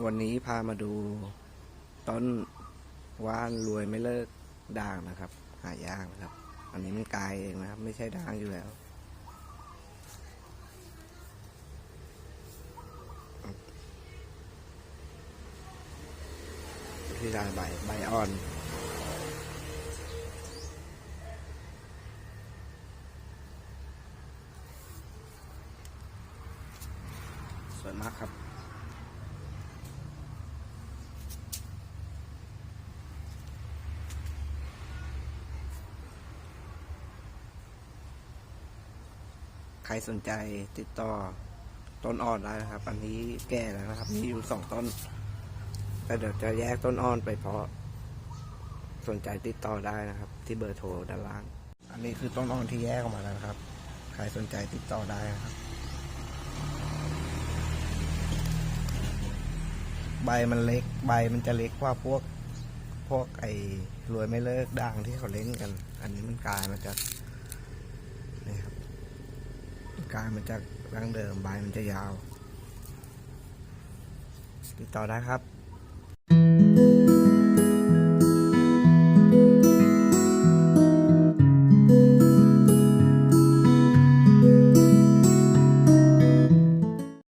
วันนี้พามาดูต้นว่านรวยไม่เลิกด่างนะครับ หายากนะครับ อันนี้มันกลายเองนะครับ ไม่ใช่ด่างอยู่แล้ว ที่ได้ใบใบอ่อนสวยมากครับ ใครสนใจติดต่อต้นอ่อนได้นะครับ อันนี้แก่แล้วนะครับ มีอยู่สองต้น แต่เดี๋ยวจะแยกต้นอ่อนไปเพาะ สนใจติดต่อได้นะครับ ที่เบอร์โทรด้านล่าง อันนี้คือต้นอ่อนที่แยกออกมาแล้วนะครับ ใครสนใจติดต่อได้นะครับ ใบมันเล็ก ใบมันจะเล็กกว่าพวก พวกไอ้รวยไม่เลิกด่างที่เขาเล่นกัน อันนี้มันกลายมาจากนี่ครับมัน กายมันจะรังเดิมใบมันจะยาว ติดต่อได้ครับ